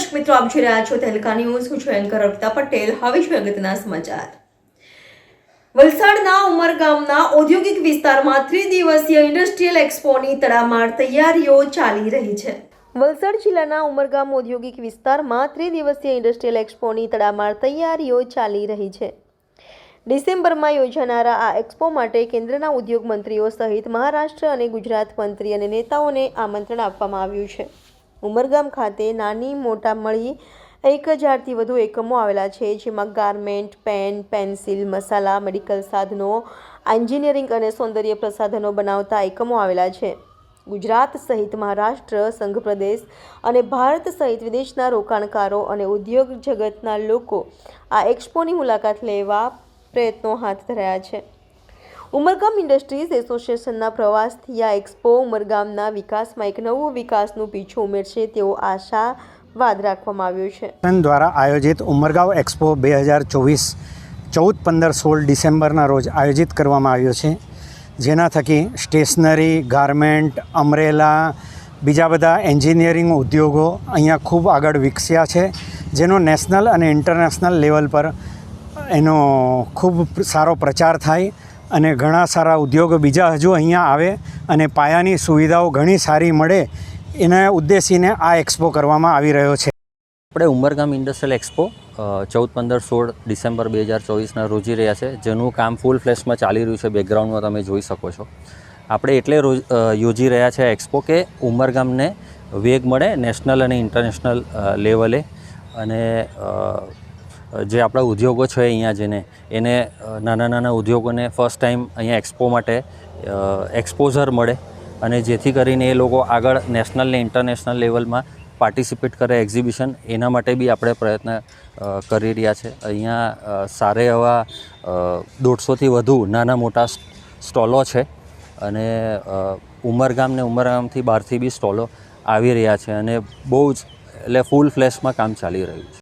દર્શક મિત્રો, આપ જોઈ રહ્યા છો તહેલકા ન્યૂઝ. હું છું એન્કર અર્પિતા પટેલ. હવે છું અગત્યના સમાચાર. વલસાડના ઉમરગામના ઔદ્યોગિક વિસ્તારમાં ત્રિદિવસીય ઇન્ડસ્ટ્રીયલ એક્સપોની તડામાર તૈયારીઓ ચાલી રહી છે. વલસાડ જિલ્લાના ઉમરગામ ઔદ્યોગિક વિસ્તારમાં ત્રિદિવસીય ઇન્ડસ્ટ્રીયલ એક્સપોની તડામાર તૈયારીઓ ચાલી રહી છે. ડિસેમ્બરમાં યોજાનારા આ એક્સપો માટે કેન્દ્રના ઉદ્યોગ મંત્રીઓ સહિત મહારાષ્ટ્ર અને ગુજરાત મંત્રી અને નેતાઓને આમંત્રણ આપવામાં આવ્યું છે. ઉમરગામ ખાતે નાની મોટા મળી એક હજારથી વધુ એકમો આવેલા છે, જેમાં garment, pen, pencil, masala, medical સાધનો, એન્જિનિયરિંગ અને સૌંદર્ય પ્રસાધનો બનાવતા એકમો આવેલા છે. ગુજરાત સહિત મહારાષ્ટ્ર, સંઘ પ્રદેશ અને ભારત સહિત વિદેશના રોકાણકારો અને ઉદ્યોગ જગતના લોકો આ એક્સપોની મુલાકાત લેવા પ્રયત્નો હાથ ધર્યા છે. ઉમરગામ ઇન્ડસ્ટ્રીઝ એસોસિએશનના પ્રવાસથી આ એક્સપો ઉમરગામના વિકાસમાં એક નવું વિકાસનું પીછું ઉમેરશે તેવો આશાવાદ રાખવામાં આવ્યો છે. દ્વારા આયોજિત ઉમરગાંવ એક્સપો બે હજાર ચોવીસ ચૌદ પંદર સોળ ડિસેમ્બરના રોજ આયોજિત કરવામાં આવ્યો છે. જેના થકી સ્ટેશનરી, ગાર્મેન્ટ, અમરેલા, બીજા બધા એન્જિનિયરિંગ ઉદ્યોગો અહીંયા ખૂબ આગળ વિકસ્યા છે. જેનો નેશનલ અને ઇન્ટરનેશનલ લેવલ પર એનો ખૂબ સારો પ્રચાર થાય. અને ઘણા સારા ઉદ્યોગો બીજા હજુ અહીંયા આવે અને પાયાની સુવિધાઓ ઘણી સારી મળે એને ઉદ્દેશીને આ એક્સપો કરવામાં આવી રહ્યો છે. આપણે ઉમરગામ ઇન્ડસ્ટ્રીયલ એક્સપો ચૌદ, પંદર, સોળ ડિસેમ્બર બે હજાર ચોવીસના રોજી રહ્યા છે. જેનું કામ ફૂલ ફ્લેશમાં ચાલી રહ્યું છે. બેકગ્રાઉન્ડમાં તમે જોઈ શકો છો. આપણે એટલે રોજ યોજી રહ્યા છે એક્સપો કે ઉમરગામને વેગ મળે નેશનલ અને ઇન્ટરનેશનલ લેવલે અને જે આપણા ઉદ્યોગો છે અહીંયા જેને, એને નાના નાના ઉદ્યોગોને ફર્સ્ટ ટાઈમ અહીંયા એક્સપો માટે એક્સપોઝર મળે અને જેથી કરીને એ લોકો આગળ નેશનલ ને ઇન્ટરનેશનલ લેવલમાં પાર્ટિસિપેટ કરે એક્ઝિબિશન એના માટે બી આપણે પ્રયત્ન કરી રહ્યા છે. અહીંયા સારા એવા દોઢસોથી વધુ નાના મોટા સ્ટોલો છે અને ઉમરગામ ને ઉમરગામથી બહારથી બી સ્ટોલો આવી રહ્યા છે અને બહુ જ, એટલે ફૂલ ફ્લેશમાં કામ ચાલી રહ્યું છે.